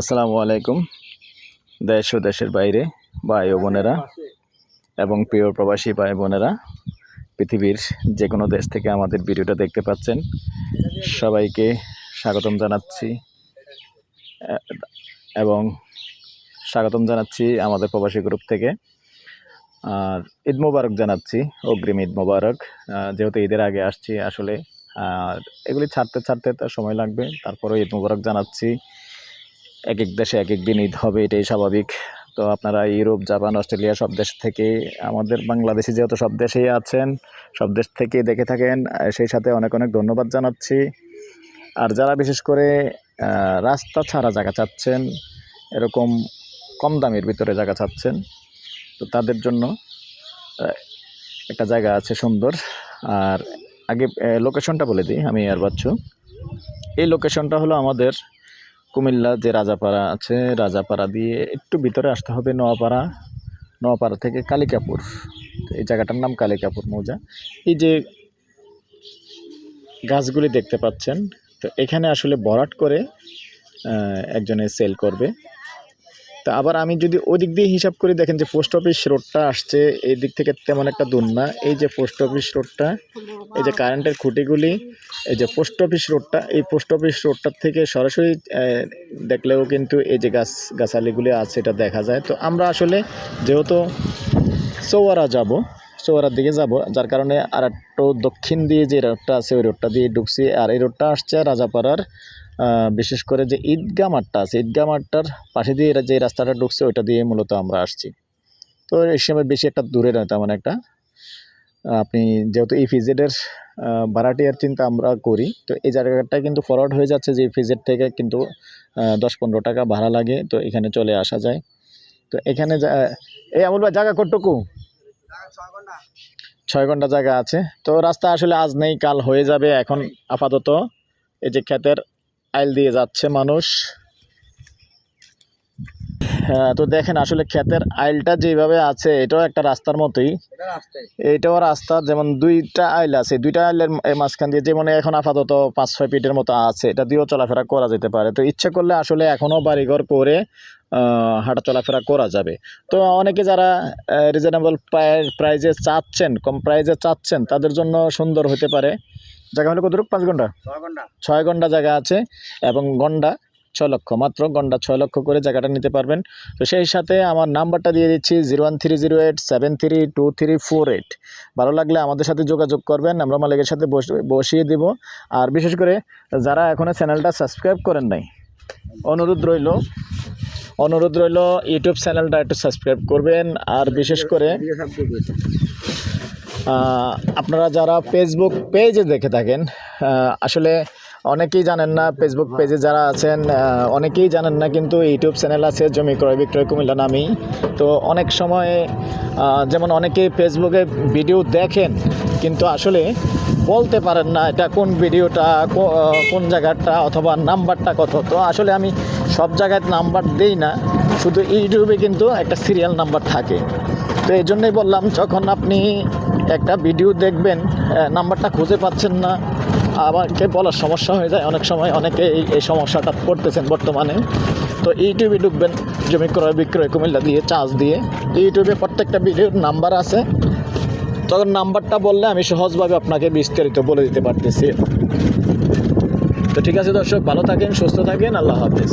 আসসালামু আলাইকুম, দেশ ও দেশের বাইরে ভাই ও বোনেরা এবং প্রিয় প্রবাসী ভাই বোনেরা, পৃথিবীর যে কোনো দেশ থেকে আমাদের ভিডিওটা দেখতে পাচ্ছেন, সবাইকে স্বাগতম জানাচ্ছি, এবং স্বাগতম জানাচ্ছি আমাদের প্রবাসী গ্রুপ থেকে, আর ঈদ মোবারক জানাচ্ছি, অগ্রিম ঈদ মোবারক যেহেতু ঈদের আগে আসছি আসলে, আর এগুলি ছাড়তে ছাড়তে তো সময় লাগবে, তারপরেও ঈদ মোবারক জানাচ্ছি এক এক দেশে এক এক দিন ঈদ হবে, এটাই স্বাভাবিক। তো আপনারা ইউরোপ, জাপান, অস্ট্রেলিয়া সব দেশ থেকে, আমাদের বাংলাদেশে যেহেতু সব দেশেই আছেন, সব দেশ থেকে দেখে থাকেন সেই সাথে অনেক অনেক ধন্যবাদ জানাচ্ছি। আর যারা বিশেষ করে রাস্তা ছাড়া জায়গা চাচ্ছেন, এরকম কম দামের ভিতরে জায়গা চাচ্ছেন, তো তাদের জন্য একটা জায়গা আছে সুন্দর। আর আগে লোকেশনটা বলে দিই, আমি আর বাচ্চু এই লোকেশনটা হলো আমাদের কুমিল্লা যে রাজাপাড়া আছে, রাজাপাড়া দিয়ে একটু ভিতরে আসতে হবে নোয়াপাড়া। নোয়াপাড়া থেকে কালিকাপুর। এই জায়গাটার নাম কালিকাপুর মৌজা। এই যে গাছগুলি দেখতে পাচ্ছেন, তো এখানে আসলে বরাট করে একজনে সেল করবে। তা আবার আমি যদি ওই দিক দিয়ে হিসাব করি, দেখেন যে পোস্ট অফিস রোডটা আসছে, এই দিক থেকে তেমন একটা দূর না। এই যে পোস্ট অফিস রোডটা এই যে কারেন্টের খুঁটিগুলি, এই যে পোস্ট অফিস রোডটা এই পোস্ট অফিস রোডটার থেকে সরাসরি দেখলেও কিন্তু এই যে গাছ, গাছালিগুলি আছে এটা দেখা যায়। তো আমরা আসলে যেহেতু চৌয়ারা যাব, চৌয়ারার দিকে যাব, যার কারণে আর একটু দক্ষিণ দিয়ে যে রোডটা আছে, ওই রোডটা দিয়ে ঢুকছি। আর এই রোডটা আসছে রাজাপাড়ার বিশেষ করে যে ঈদগাহ মাঠটা আছে, ঈদগাহ মাঠটার পাশে দিয়ে যে রাস্তাটা ঢুকছে, ওইটা দিয়ে মূলত আমরা আসছি। তো এই সময় বেশি একটা দূরে নয়, তেমন একটা। আপনি যেহেতু এই ফিজেটের ভাড়াটিয়ার চিন্তা আমরা করি, তো এই জায়গাটা কিন্তু ফরওয়ার্ড হয়ে যাচ্ছে যে ফিজেট থেকে কিন্তু দশ পনেরো টাকা ভাড়া লাগে, তো এখানে চলে আসা যায়। তো এখানে এই আমল ভাই, জায়গা কতটুকু? ছয় ঘণ্টা জায়গা আছে। তো রাস্তা আসলে আজ নেই, কাল হয়ে যাবে এখন আপাতত। এই যে ক্ষেতের আইল দিয়ে যাচ্ছে মানুষ। তো দেখেন আসলে ক্ষেতের আইলটা যেভাবে আছে এটাও একটা রাস্তার মতোই। এটাও রাস্তা যেমন দুইটা আইল আছে দুইটা আইলের মাঝখান দিয়ে যেমন এখন আপাতত পাঁচ ছয় ফিটের মতো আছে এটা দিয়েও চলাফেরা করা যেতে পারে। তো ইচ্ছে করলে আসলে এখনও বাড়িঘর করে হাঁটা চলাফেরা করা যাবে। তো অনেকে যারা রিজনেবল প্রাইজে চাচ্ছেন কম প্রাইজে চাচ্ছেন তাদের জন্য সুন্দর হতে পারে। জায়গা হলে কতটুকু? পাঁচ ঘণ্টা। ছয় ঘণ্টা জায়গা আছে এবং গন্ডা। ছয় লক্ষ, মাত্র গন্ডা ছয় লক্ষ করে জায়গাটা নিতে পারবেন। তো সেই সাথে আমার নাম্বারটা দিয়ে দিচ্ছি zero one three zero eight seven three two three four eight. ভালো লাগলে আমাদের সাথে যোগাযোগ করবেন, আমরা মালিকের সাথে বস- বসিয়ে দিব। আর বিশেষ করে যারা এখনও চ্যানেলটা সাবস্ক্রাইব করেন নাই, অনুরোধ রইল অনুরোধ রইল ইউটিউব চ্যানেলটা একটু সাবস্ক্রাইব করবেন। আর বিশেষ করে আপনারা যারা ফেসবুক পেজে দেখে থাকেন আসলে অনেকেই জানেন না ফেসবুক পেজে যারা আছেন অনেকেই জানেন না, কিন্তু ইউটিউব চ্যানেল আছে জমি ক্রয়, বিক্রয়, কুমিল্লা নামেই। তো অনেক সময় যেমন অনেকে ফেসবুকে ভিডিও দেখেন, কিন্তু আসলে বলতে পারেন না এটা কোন ভিডিওটা কোন জায়গাটা অথবা নাম্বারটা কত। তো আসলে আমি সব জায়গায় নাম্বার দেই না, শুধু ইউটিউবে কিন্তু একটা সিরিয়াল নাম্বার থাকে। তো এই জন্যই বললাম, যখন আপনি একটা ভিডিও দেখবেন নাম্বারটা খুঁজে পাচ্ছেন না আমাকে বলার সমস্যা হয়ে যায়। অনেক সময় অনেকে এই এই সমস্যাটা পড়তেছেন বর্তমানে। তো ইউটিউবে ঢুকবেন, জমি ক্রয়, বিক্রয়, কুমিল্লা দিয়ে চার্জ দিয়ে। ইউটিউবে প্রত্যেকটা ভিডিওর নাম্বার আছে। তখন নাম্বারটা বললে আমি সহজভাবে আপনাকে বিস্তারিত বলে দিতে পারতেছি। তো ঠিক আছে দর্শক, ভালো থাকেন, সুস্থ থাকেন, আল্লাহ হাফেজ।